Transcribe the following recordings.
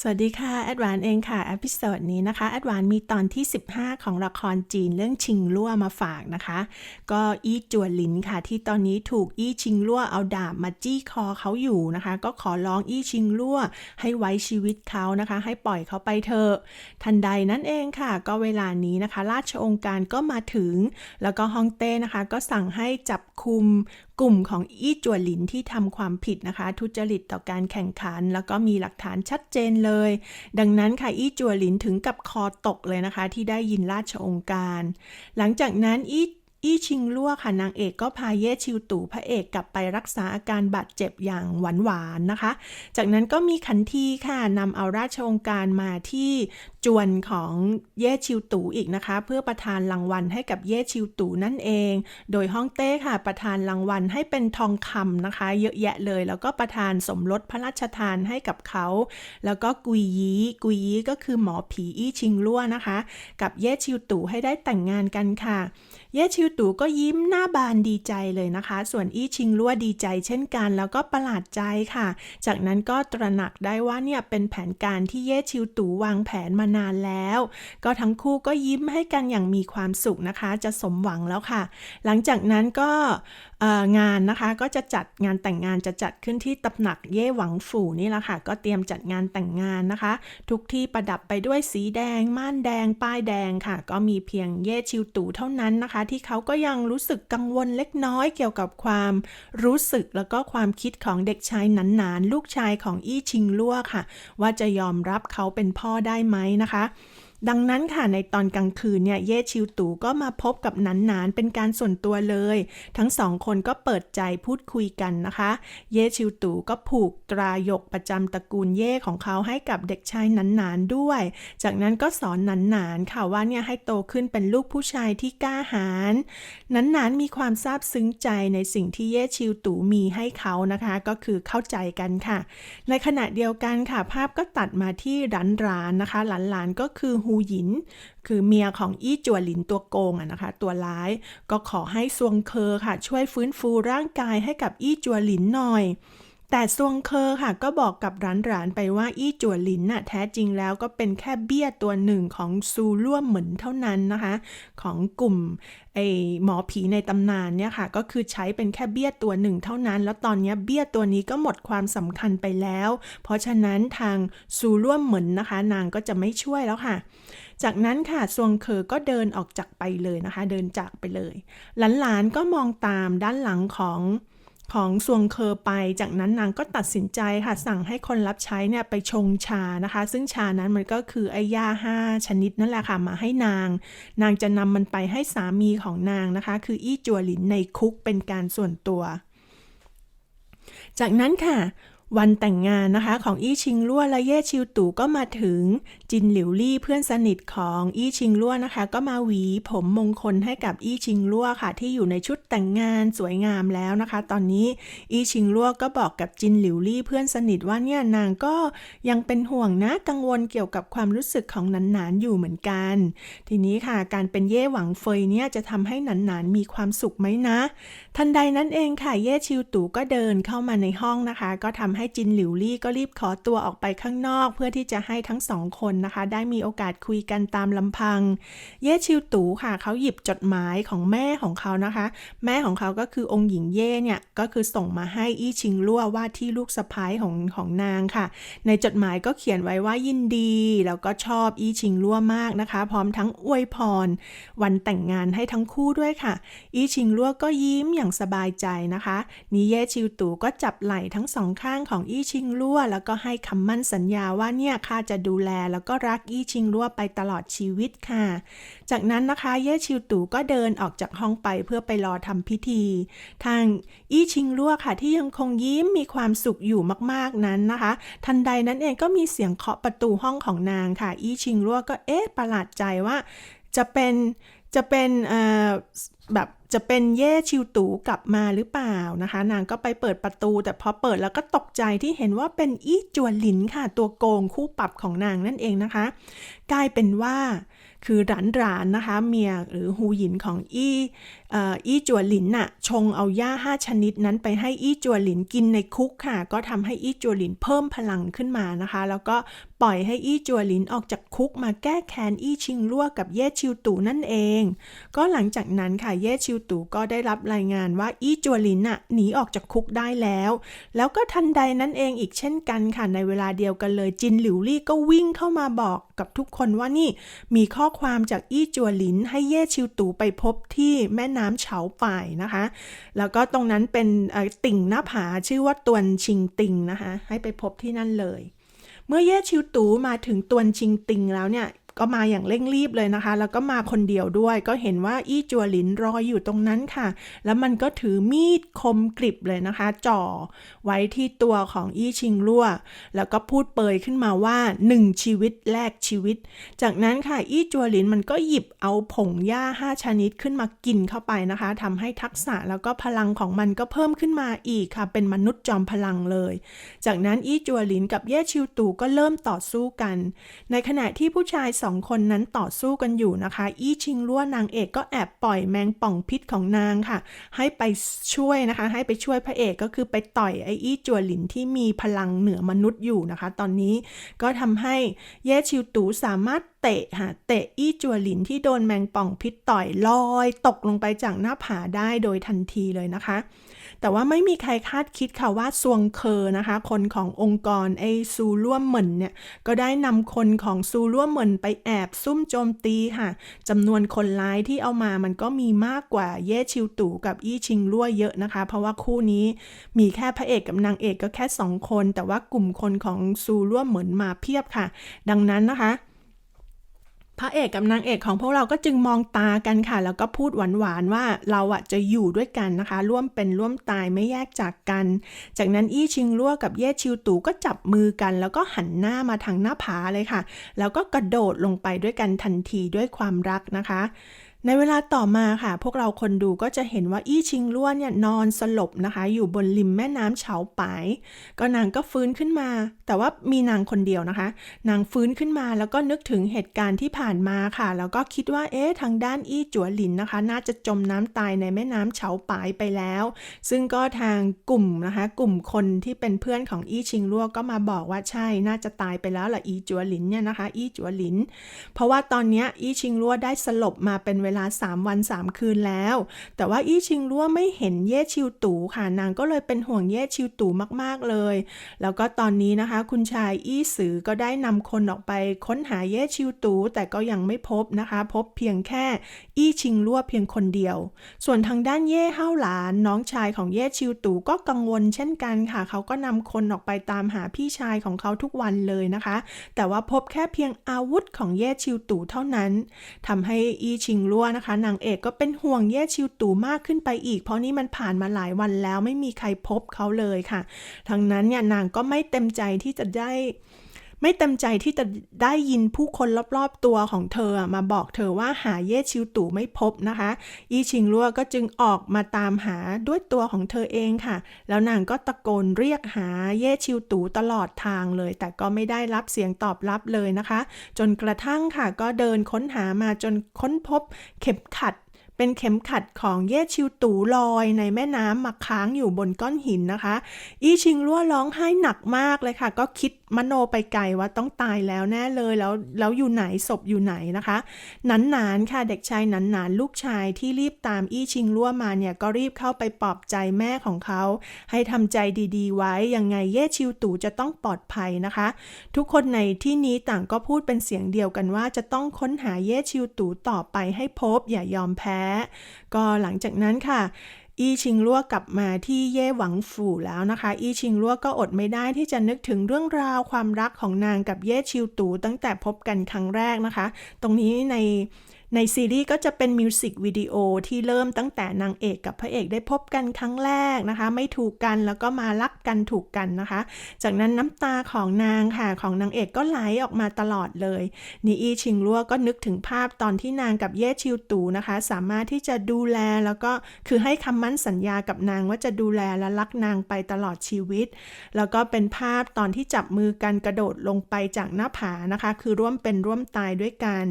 สวัสดีค่ะ แอดวานเองค่ะอพิโซดนี้นะคะ แอดวานมีตอนที่ 15 ของละครจีนเรื่องชิงลั่วมาฝากนะคะ ก็อี้จวหลินค่ะ ที่ตอนนี้ถูกอี้ชิงลั่วเอาดาบมาจี้คอเขาอยู่นะคะ ก็ขอร้องอี้ชิงลั่วให้ไว้ชีวิตเขานะคะ ให้ปล่อยเขาไปเถอะทันใดนั้นเองค่ะ ก็เวลานี้นะคะ ราชองค์การก็มาถึง แล้วก็ฮ่องเต้นะคะ ก็สั่งให้จับคุม กลุ่มของอี้จัวหลินที่ทำความผิดนะคะ ทุจริตต่อการแข่งขัน แล้วก็มีหลักฐานชัดเจนเลย ดังนั้นค่ะอี้จัวหลินถึงกับคอตกเลยนะคะ ที่ได้ยินราชองค์การ หลังจากนั้นอี้อี้ชิงลั่วค่ะนางเอกก็พาเย่ชิวตู่พระเอกกลับไปรักษาอาการบาดเจ็บอย่างหวานหวานๆนะคะ จากนั้นก็มีขันทีค่ะนำเอาราชองการมาที่จวนของเย่ชิวตู่อีกนะคะ เพื่อประทานรางวัลให้กับเย่ชิวตู่นั่นเอง โดยฮ่องเต้ค่ะ ประทานรางวัลให้เป็นทองคำนะคะ เยอะแยะเลย แล้วก็ประทานสมรสพระราชทานให้กับเขา แล้วก็กุยยีกุยยีก็คือหมอผีอี้ชิงลั่วนะคะ กับเย่ชิวตู่ให้ได้แต่งงานกันค่ะ เย่ชิวตู่ก็ยิ้มหน้าบานดีใจเลยนะคะ ส่วนอี้ชิงลั่วดีใจเช่นกัน แล้วก็ประหลาดใจค่ะ จากนั้นก็ตระหนักได้ว่าเนี่ยเป็นแผนการที่เย่ชิวตู่วางแผนมานานแล้ว ก็ทั้งคู่ก็ยิ้มให้กันอย่างมีความสุขนะคะ จะสมหวังแล้วค่ะ หลังจากนั้นก็ งานนะคะก็จะจัดงานแต่งงานจะจัดขึ้นที่ตำหนักเย่หวังฝูนี่แหละค่ะ ก็เตรียมจัดงานแต่งงานนะคะ ทุกที่ประดับไปด้วยสีแดง ม่านแดง ป้ายแดงค่ะ ก็มีเพียงเย่ชิวตู่เท่านั้นนะคะ ที่เขาก็ยังรู้สึกกังวลเล็กน้อยเกี่ยวกับความรู้สึกแล้วก็ความคิดของเด็กชายหนานๆ ลูกชายของอี้ชิงลั่วค่ะ ว่าจะยอมรับเขาเป็นพ่อได้ไหมนะคะ ดังนั้นค่ะในตอนกลางคืนเนี่ยเย่ชิวตู่ก็มาพบกับนันนานเป็นการส่วนตัวเลย ทั้งสองคนก็เปิดใจพูดคุยกันนะคะ เย่ชิวตู่ก็ผูกตรายกประจำตระกูลเย่ของเขาให้กับเด็กชายนันนานด้วย จากนั้นก็สอนนันนานค่ะว่าเนี่ยให้โตขึ้นเป็นลูกผู้ชายที่กล้าหาญนันนานมีความซาบซึ้งใจในสิ่งที่เย่ชิวตู่มีให้เขานะคะ ก็คือเข้าใจกันค่ะ ในขณะเดียวกันค่ะภาพก็ตัดมาที่หลานหลานๆนะคะหลานหลานๆก็คือฮูหยิน คือเมียของอี้จัวหลินตัวโกงอะนะคะ ตัวร้าย ก็ขอให้ซวงเคอค่ะ ช่วยฟื้นฟูร่างกายให้กับอี้จัวหลินหน่อย แต่ซวงเคอค่ะก็บอกกับร้านร้านๆไปว่าอี้จัวหลินน่ะแท้จริงแล้วก็เป็นแค่เบี้ยตัวหนึ่งของซูร่วมเหมือนเท่านั้นนะคะ ของกลุ่มไอหมอผีในตำนานเนี่ยค่ะ ก็คือใช้เป็นแค่เบี้ยตัวหนึ่งเท่านั้น แล้วตอนนี้เบี้ยตัวนี้ก็หมดความสำคัญไปแล้ว เพราะฉะนั้นทางซูร่วมเหมือนนะคะ นางก็จะไม่ช่วยแล้วค่ะจากนั้นค่ะซวงเคอก็เดินออกจากไปเลยนะคะ เดินจากไปเลย หลานๆก็มองตามด้านหลังของ ของซวงเคอไป จากนั้นนางก็ตัดสินใจค่ะสั่งให้คนรับใช้เนี่ยไปชงชานะคะ ซึ่งชานั้นมันก็คือไอ้ยาห้าชนิดนั่นแหละค่ะมาให้นาง นางจะนำมันไปให้สามีของนางนะคะ คืออี้จัวหลินในคุกเป็นการส่วนตัว จากนั้นค่ะ วันแต่งงานนะคะของอี้ชิงลั่วและเย่ชิวตู่ก็มาถึง จินหลิวลี่เพื่อนสนิทของอี้ชิงลั่วนะคะ ก็มาหวีผมมงคลให้กับอี้ชิงลั่วค่ะ ที่อยู่ในชุดแต่งงานสวยงามแล้วนะคะ ตอนนี้อี้ชิงลั่วก็บอกกับจินหลิวลี่เพื่อนสนิทว่าเนี่ยนางก็ยังเป็นห่วงนะกังวลเกี่ยวกับความรู้สึกของหนานๆอยู่เหมือนกัน ทีนี้ค่ะ การเป็นเย่หวังเฟยเนี่ยจะทำให้หนานๆมีความสุขไหมนะ ทันใดนั้นเองค่ะเย่ชิวตู่ก็เดินเข้ามาในห้องนะคะ ก็ทำให้จินหลิวลี่ก็รีบขอตัวออกไปข้างนอก เพื่อที่จะให้ทั้งสองคนนะคะ ได้มีโอกาสคุยกันตามลำพัง เย่ชิวตู่ค่ะเขาหยิบจดหมายของแม่ของเขานะคะ แม่ของเขาก็คือองค์หญิงเย่เนี่ยก็คือส่งมาให้อี้ชิงลั่วว่าที่ลูกสะพ้ายของของนางค่ะ ในจดหมายก็เขียนไว้ว่ายินดี แล้วก็ชอบอี้ชิงลั่วมากนะคะ พร้อมทั้งอวยพร วันแต่งงานให้ทั้งคู่ด้วยค่ะ อี้ชิงลั่วก็ยิ้มอย่างสบายใจนะคะนีเย่ชิวตู่ก็จับไหล่ทั้งสองข้างของอี้ชิงลั่วแล้วก็ให้คำมั่นสัญญาว่าเนี่ยข้าจะดูแลแล้วก็รักอี้ชิงลั่วไปตลอดชีวิตค่ะ จากนั้นนะคะเย่ชิวตู่ก็เดินออกจากห้องไปเพื่อไปรอทำพิธี ทางอี้ชิงลั่วค่ะ ที่ยังคงยิ้มมีความสุขอยู่มากๆนั้นนะคะ ทันใดนั้นเองก็มีเสียงเคาะประตูห้องของนางค่ะ อี้ชิงลั่วก็เอ๊ะประหลาดใจว่าจะเป็น จะเป็นแบบจะเป็นเย่ชิวตูกลับมาหรือเปล่านะคะ นางก็ไปเปิดประตู แต่พอเปิดแล้วก็ตกใจที่เห็นว่าเป็นอี้จวนหลินค่ะ ตัวโกงคู่ปรับของนางนั่นเองนะคะ กลายเป็นว่าคือหลานหลานนะคะ เมียหรือฮูหยินของอี้ อี้จัวหลินน่ะชงเอาหญ้าห้าชนิดนั้นไปให้อี้จัวหลินกินในคุกค่ะ ก็ทำให้อี้จัวหลินเพิ่มพลังขึ้นมานะคะ แล้วก็ปล่อยให้อี้จัวหลินออกจากคุกมาแก้แค้นอี้ชิงลั่วกับเย่ชิวตู่นั่นเอง ก็หลังจากนั้นค่ะเย่ชิวตู่ก็ได้รับรายงานว่าอี้จัวหลินน่ะหนีออกจากคุกได้แล้ว แล้วก็ทันใดนั้นเองอีกเช่นกันค่ะในเวลาเดียวกันเลยจินหลิวลี่ก็วิ่งเข้ามาบอกกับทุกคนว่านี่มีข้อความจากอี้จัวหลินให้เย่ชิวตู่ไปพบที่แม่น้ำเฉาป่ายนะคะ แล้วก็ตรงนั้นเป็นติ่งหน้าผาชื่อว่าตวนชิงติงนะคะ ให้ไปพบที่นั่นเลย เมื่อเย่ชิวตูมาถึงตวนชิงติงแล้วเนี่ย ก็มาอย่างเร่งรีบเลยนะคะ แล้วก็มาคนเดียวด้วย ก็เห็นว่าอี้จัวหลินรออยู่ตรงนั้นค่ะ แล้วมันก็ถือมีดคมกริบเลยนะคะ จ่อไว้ที่ตัวของอี้ชิงลั่ว แล้วก็พูดเปยขึ้นมาว่าหนึ่งชีวิตแลกชีวิต จากนั้นค่ะอี้จัวหลินมันก็หยิบเอาผงหญ้าห้าชนิดขึ้นมากินเข้าไปนะคะทำให้ทักษะแล้วก็พลังของมันก็เพิ่มขึ้นมาอีกค่ะ เป็นมนุษย์จอมพลังเลย จากนั้นอี้จัวหลินกับเย่ชิวตู่ก็เริ่มต่อสู้กัน ในขณะที่ผู้ชายสององคนนั้นต่อสู้กันอยู่นะคะ อี้ชิงลั่วนางเอกก็แอบปล่อยแมงป่องพิษของนางค่ะ ให้ไปช่วยนะคะ ให้ไปช่วยพระเอกก็คือไปต่อยไอ้อี้จัวหลินที่มีพลังเหนือมนุษย์อยู่นะคะ ตอนนี้ก็ทำให้เย่ชิวตูสามารถเตะค่ะเตะอี้จัวหลินที่โดนแมงป่องพิษต่อยลอย ตกลงไปจากหน้าผาได้โดยทันทีเลยนะคะ แต่ว่าไม่มีใครคาดคิดค่ะว่าซวงเคอนะคะ คนขององค์กรไอซูร่วมเหมินเนี่ยก็ได้นำคนของซูร่วมเหมินไปแอบซุ่มโจมตีค่ะจำนวนคนร้ายที่เอามามันก็มีมากกว่าเย่ชิวตู่กับอี้ชิงลั่วเยอะนะคะ เพราะว่าคู่นี้มีแค่พระเอกกับนางเอกก็แค่สองคน แต่ว่ากลุ่มคนของซูร่วมเหมินมาเพียบค่ะ ดังนั้นนะคะ พระเอกกับนางเอกของพวกเราก็จึงมองตากันค่ะ แล้วก็พูดหวานๆว่าเราอะจะอยู่ด้วยกันนะคะ ร่วมเป็นร่วมตายไม่แยกจากกัน จากนั้นอี้ชิงลั่วกับเย่ชิวตูก็จับมือกัน แล้วก็หันหน้ามาทางหน้าผาเลยค่ะ แล้วก็กระโดดลงไปด้วยกันทันทีด้วยความรักนะคะ ในเวลาต่อมาค่ะ พวกเราคนดูก็จะเห็นว่าอี้ชิงล้วนเนี่ยนอนสลบนะคะ อยู่บนริมแม่น้ำเฉาปาย ก็นางก็ฟื้นขึ้นมา แต่ว่ามีนางคนเดียวนะคะ นางฟื้นขึ้นมาแล้วก็นึกถึงเหตุการณ์ที่ผ่านมาค่ะ แล้วก็คิดว่าเอ๊ะทางด้านอี้จัวหลินนะคะ น่าจะจมน้ำตายในแม่น้ำเฉาปายไปแล้ว ซึ่งก็ทางกลุ่มนะคะ กลุ่มคนที่เป็นเพื่อนของอี้ชิงลั่วก็มาบอกว่าใช่น่าจะตายไปแล้วล่ะอี้จัวหลินเนี่ยนะคะ อี้จัวหลิน เพราะว่าตอนนี้อี้ชิงลั่วได้สลบมาเป็นเเวลา 3 วัน 3 คืนแล้ว แต่ว่าอี้ชิงรั่วไม่เห็นเย่ชิวตู่ค่ะ นางก็เลยเป็นห่วงเย่ชิวตู่มากๆเลย แล้วก็ตอนนี้นะคะ คุณชายอี้สือก็ได้นำคนออกไปค้นหาเย่ชิวตู่แต่ก็ยังไม่พบนะคะ พบเพียงแค่อี้ชิงรั่วเพียงคนเดียว ส่วนทางด้านเย่เฮาหลานน้องชายของเย่ชิวตู่ก็กังวลเช่นกันค่ะ เขาก็นำคนออกไปตามหาพี่ชายของเขาทุกวันเลยนะคะ แต่ว่าพบแค่เพียงอาวุธของเย่ชิวตู่เท่านั้นทำให้อี้ชิงรั่วนะคะ นางเอกก็เป็นห่วงแย่ชิวตู่มากขึ้นไปอีก เพราะนี่มันผ่านมาหลายวันแล้วไม่มีใครพบเขาเลยค่ะ ทั้งนั้นเนี่ยนางก็ไม่เต็มใจที่จะได้ ไม่เต็มใจที่จะได้ยินผู้คนรอบๆตัวของเธอมาบอกเธอว่าหาเย่ชิวตู่ไม่พบนะคะ อีชิงลัวก็จึงออกมาตามหาด้วยตัวของเธอเองค่ะ แล้วนางก็ตะโกนเรียกหาเย่ชิวตู่ตลอดทางเลย แต่ก็ไม่ได้รับเสียงตอบรับเลยนะคะ จนกระทั่งค่ะก็เดินค้นหามาจนค้นพบเข็มขัด เป็นเข็มขัดของเย่ชิวตูลอยในแม่น้ำมาค้างอยู่บนก้อนหินนะคะ อีชิงรั่วร้องไห้หนักมากเลยค่ะ ก็คิดมโนไปไกลว่าต้องตายแล้วแน่เลยแล้วแล้วอยู่ไหนศพอยู่ไหนนะคะนันนานค่ะเด็กชายนันนานลูกชายที่รีบตามอี้ชิงรั่วมาเนี่ยก็รีบเข้าไปปลอบใจแม่ของเขา ให้ทำใจดีๆ ไว้ยังไงเย่ชิวตู่จะต้องปลอดภัยนะคะ ทุกคนในที่นี้ต่างก็พูดเป็นเสียงเดียวกันว่าจะต้องค้นหาเย่ชิวตู่ต่อไปให้พบอย่ายอมแพ้ก็หลังจากนั้นค่ะอีชิงลั่วกลับมาที่เย่หวังฝู่แล้วนะคะ อีชิงลั่วก็อดไม่ได้ที่จะนึกถึงเรื่องราวความรักของนางกับเย่ชิวตูตั้งแต่พบกันครั้งแรกนะคะ ตรงนี้ใน ในซีรีส์ก็จะเป็นมิวสิกวิดีโอที่เริ่มตั้งแต่นางเอกกับพระเอกได้พบกันครั้งแรกนะคะ ไม่ถูกกันแล้วก็มารักกันถูกกันนะคะ จากนั้นน้ำตาของนางค่ะของนางเอกก็ไหลออกมาตลอดเลยนีอีชิงลัวก็นึกถึงภาพตอนที่นางกับเย่ชิวตูนะคะ สามารถที่จะดูแลแล้วก็คือให้คำมั่นสัญญากับนางว่าจะดูแลและรักนางไปตลอดชีวิต แล้วก็เป็นภาพตอนที่จับมือกันกระโดดลงไปจากหน้าผานะคะ คือร่วมเป็นร่วมตายด้วยกัน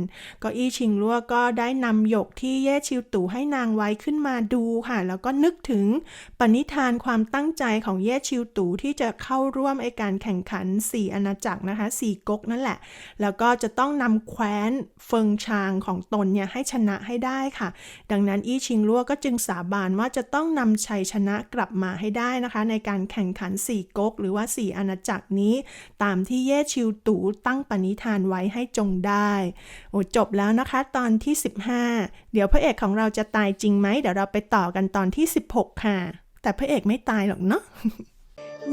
ก็อี้ชิงลัวก็ได้นำหยกที่เย่ชิวตู่ให้นางไว้ขึ้นมาดูค่ะ แล้วก็นึกถึงปณิธานความตั้งใจของเย่ชิวตู่ที่จะเข้าร่วมไอการแข่งขัน 4 อาณาจักรนะคะ 4ก๊กนั่นแหละ แล้วก็จะต้องนำแคว้นเฟิงชางของตนเนี่ยให้ชนะให้ได้ค่ะ ดังนั้นอี้ชิงลัวก็จึงสาบานว่าจะต้องนำชัยชนะกลับมาให้ได้นะคะ ในการแข่งขัน 4ก๊กหรือว่า 4 อาณาจักรนี้ ตามที่เย่ชิวตู่ตั้งปณิธานไว้ให้จงได้ โอ้จบแล้วนะคะ ตอนที่ 15 เดี๋ยวพระเอกของเราจะตายจริงไหม เดี๋ยวเราไปต่อกันตอนที่ 16 ค่ะ แต่พระเอกไม่ตายหรอกเนาะ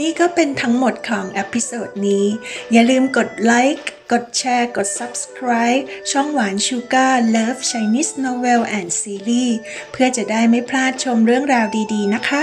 นี่ก็เป็นทั้งหมดของเอพิโซดนี้ อย่าลืมกดไลค์กดแชร์ กด Subscribe ช่องหวานชูการ์ Love Chinese Novel and Series เพื่อจะได้ไม่พลาดชมเรื่องราวดีๆนะคะ